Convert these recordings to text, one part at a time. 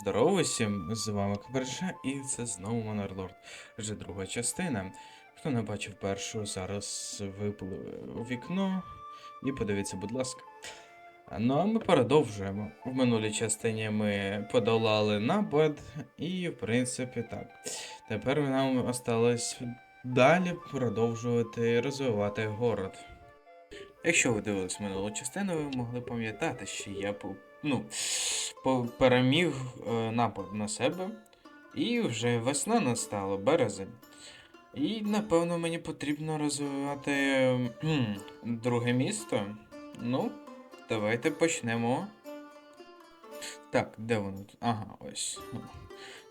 Здорово всім, з вами Каперша, і це знову Монарлорд. Вже друга частина. Хто не бачив першу, зараз випливе у вікно і подивіться, будь ласка. Ну а ми продовжуємо. В минулій частині ми подолали напад, і в принципі так. Тепер нам осталось далі продовжувати розвивати город. Якщо ви дивились минулу частину, ви могли пам'ятати, що я ну, переміг е, напад на себе, і вже весна настала, березень. І напевно мені потрібно розвивати друге місто. Ну, давайте почнемо. Так, де воно? Ага, ось.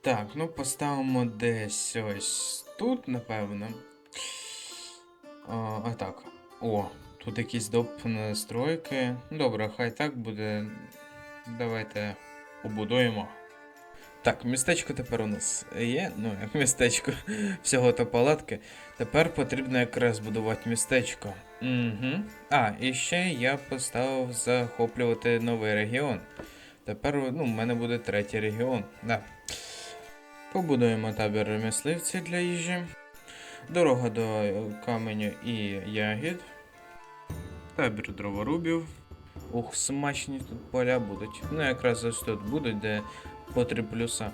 Так, ну поставимо десь ось тут, напевно. А, а так. О, тут якісь доп настройки. Добре, хай так буде. Давайте побудуємо. Так, містечко тепер у нас є. Ну, як містечко, всього то палатки. Тепер потрібно якраз будувати містечко. Угу. А, і ще я поставив захоплювати новий регіон. Тепер ну, в мене буде третій регіон. Да. Побудуємо табір ремісливців для їжі. Дорога до каменю і ягід. Табір дроворубів. Ух, смачні тут поля будуть. Ну, якраз ось тут будуть, де по 3 плюса.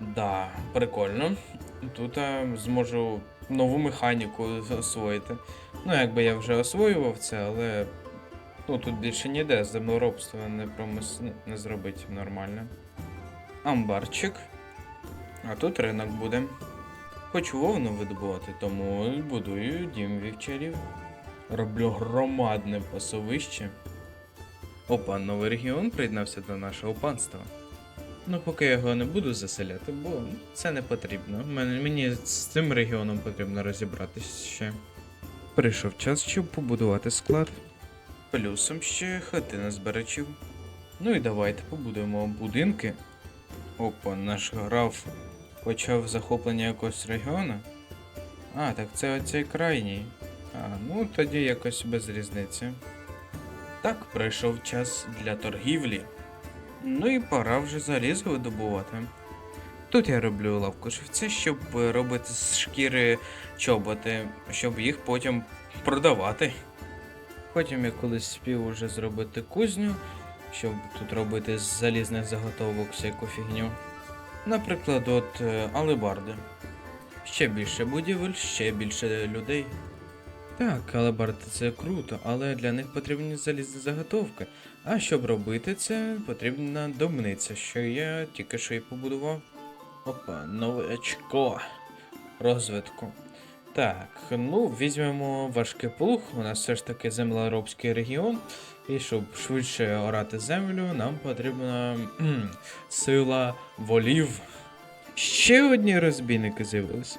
Да, прикольно. Тут я зможу нову механіку освоїти. Ну, якби я вже освоював це, але ну, тут більше ніде землеробство не промис... не зробити нормально. Амбарчик. А тут ринок буде. Хочу вовну видобувати, тому будую дім вівчарів. Роблю громадне пасовище. Опа, новий регіон приєднався до нашого панства. Ну, поки я його не буду заселяти, бо це не потрібно. Мен- Мені з цим регіоном потрібно розібратися ще. Прийшов час, щоб побудувати склад. Плюсом ще хатина збирачів. Ну і давайте побудуємо будинки. Опа, наш граф почав захоплення якогось регіону. А, так це оцей крайній. А, ну тоді якось без різниці. Так, прийшов час для торгівлі. Ну і пора вже залізо видобувати. Тут я роблю лавку шевця, щоб робити з шкіри чоботи, щоб їх потім продавати. Потім я колись спів уже зробити кузню, щоб тут робити з залізних заготовок всяку фігню. Наприклад, от е, алебарди. Ще більше будівель, ще більше людей. Так, алебарди це круто, але для них потрібні залізні заготовки. А щоб робити це, потрібна домниця, що я тільки що і побудував. Опа, нове очко розвитку. Так, ну візьмемо важкий плуг. У нас все ж таки землеробський регіон. І щоб швидше орати землю, нам потрібна сила волів. Ще одні розбійники з'явились.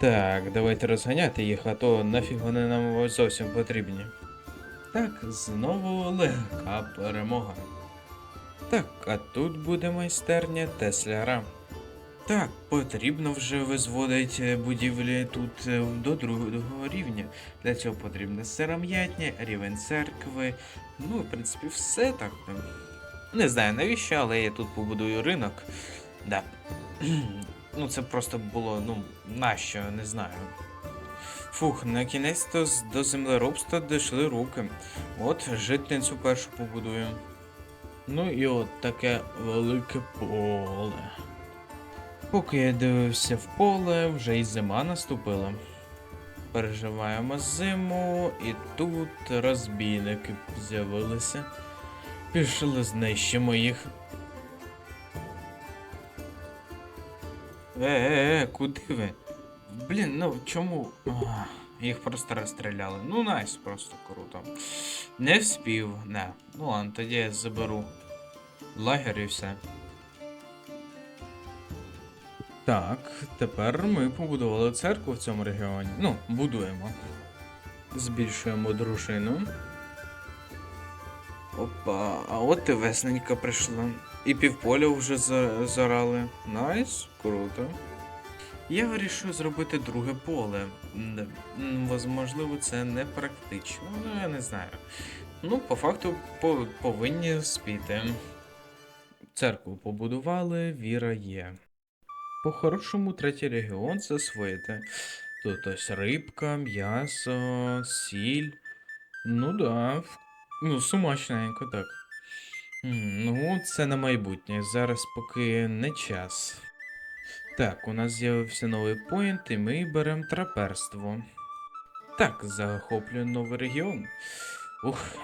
Так, давайте розганяти їх, а то нафіг вони нам зовсім потрібні. Так, знову легка перемога. Так, а тут буде майстерня Тесляра. Так, потрібно вже визводити будівлі тут е, до другого рівня. Для цього потрібна сиром'ятня, рівень церкви. Ну, в принципі, все так. Не знаю навіщо, але я тут побудую ринок. Да. ну, це просто було, ну, нащо, не знаю. Фух, на кінець-то з- до землеробства дійшли руки. От житницю першу побудую. Ну і от таке велике поле. Поки я дивився в поле, вже й зима наступила. Переживаємо зиму, і тут розбійники з'явилися. Пішли знищимо їх. Е-е-е, куди ви? Блін, ну чому? Ах, їх просто розстріляли. Ну, найс, просто круто. Не вспів, не. Ну ладно, тоді я заберу лагер і все. Так, тепер ми побудували церкву в цьому регіоні. Ну, будуємо. Збільшуємо дружину. Опа, а от і весненька прийшла. І півполя вже за- зарали. Найс, круто. Я вирішив зробити друге поле. Можливо, це не практично, ну я не знаю. Ну, по факту по- повинні спіти. Церкву побудували, віра є. По-хорошому третій регіон засвоїти. Тут ось рибка, м'ясо, сіль. Ну да. Ну, сумачненько так. Ну, це на майбутнє. Зараз поки не час. Так, у нас з'явився новий поінт, і ми беремо траперство. Так, захоплює новий регіон. Ух.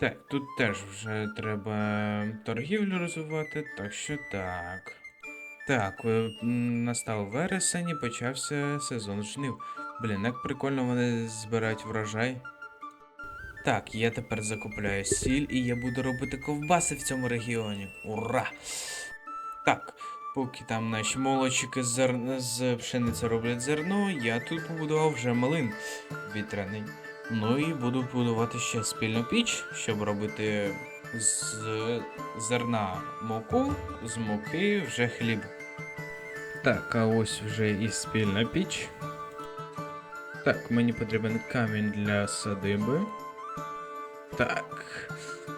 Так, тут теж вже треба торгівлю розвивати, так що так. Так, е, настав вересень і почався сезон жнив. Блін, як прикольно вони збирають врожай. Так, я тепер закупляю сіль і я буду робити ковбаси в цьому регіоні. Ура! Так, поки там наші молодчики з, зер... з пшениці роблять зерно, я тут побудував вже млин вітряний. Ну і буду будувати ще спільну піч, щоб робити з зерна муку, з муки вже хліб. Так, а ось вже і спільна піч. Так, мені потрібен камінь для садиби. Так.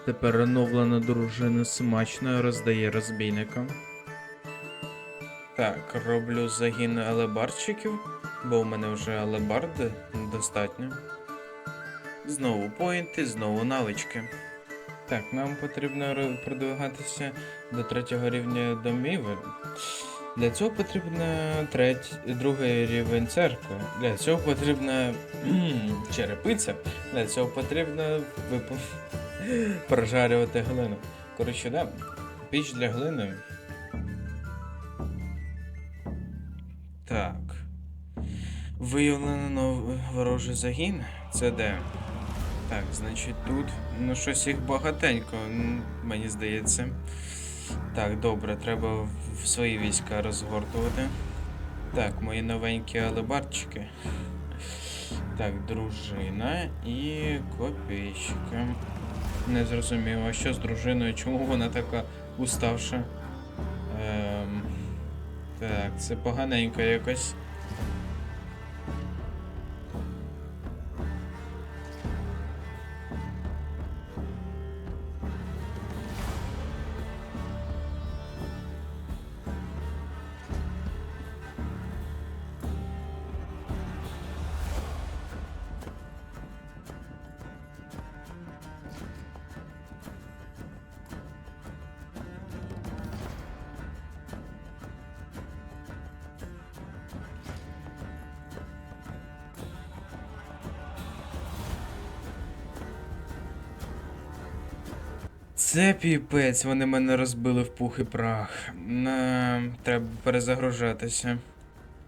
Тепер оновлена дружина смачно роздає розбійникам. Так, роблю загін алебарчиків, бо в мене вже алебарди достатньо. Знову поінти, знову навички. Так, нам потрібно продвигатися до третього рівня домівель. Для цього потрібно треть... другий рівень церкви. Для цього потрібна черепиця. Для цього потрібно випу... прожарювати глину. Коротше, да, піч для глини. Так. Виявлено нов... ворожий загін. Це де? Так, значить тут. Ну щось їх багатенько, мені здається. Так, добре, треба в- свої війська розгортувати. Так, мої новенькі алебарчики. Так, дружина і копійщики. Не зрозуміло, а що з дружиною, чому вона така уставша? Ем... Так, це поганенько якось. Це піпець, вони мене розбили в пух і прах. Треба перезагружатися.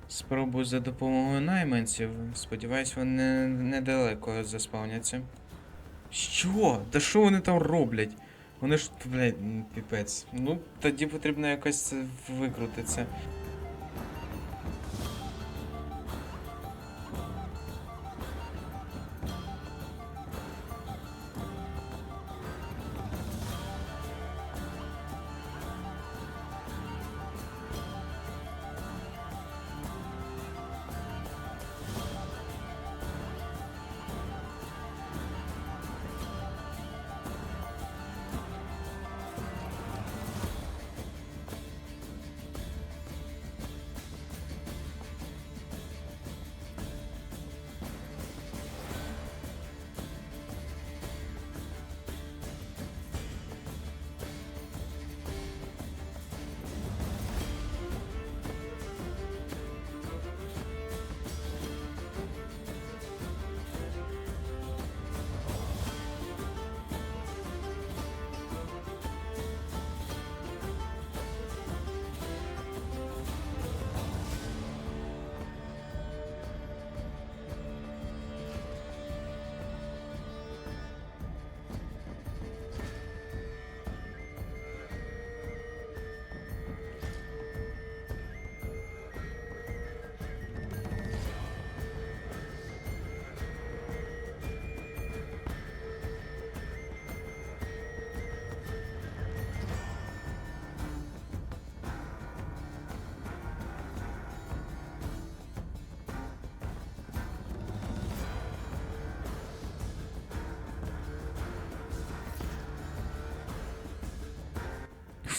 Спробую за допомогою найманців. Сподіваюсь, вони недалеко заспавняться. Що? Та що вони там роблять? Вони ж, блядь, піпець. Ну, тоді потрібно якось викрутитися.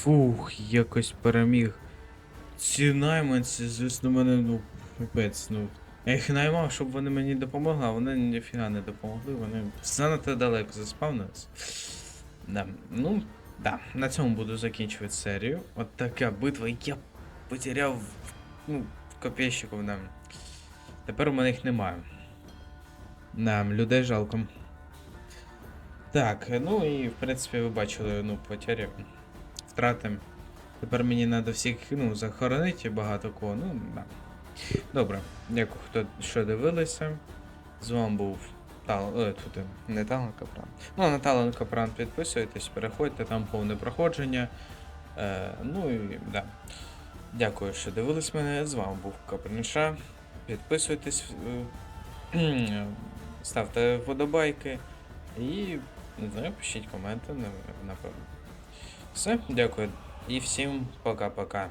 Фух, якось переміг. Ці найманці, звісно, мене, ну, пипець, ну. Я їх наймав, щоб вони мені допомогли, а вони ніфіга не допомогли, вони занадто далеко заспавнились. Да. Ну, да, на цьому буду закінчувати серію. От така битва, я потеряв ну, копійщиків, да. Тепер у мене їх немає. Да, людей жалко. Так, ну і в принципі ви бачили, ну, потері, втрати. Тепер мені треба всіх, ну, захоронити багато кого, ну, да. Добре, дякую, хто що дивилися. З вами був Тал... Е, тут не Талан Капран. Ну, на Талан Капран підписуйтесь, переходьте, там повне проходження. Е, ну і да. Дякую, що дивились мене. З вами був Капринша. Підписуйтесь, е, ставте вподобайки і не знаю, пишіть коменти, напевно. Все, дякую. І всім пока-пока.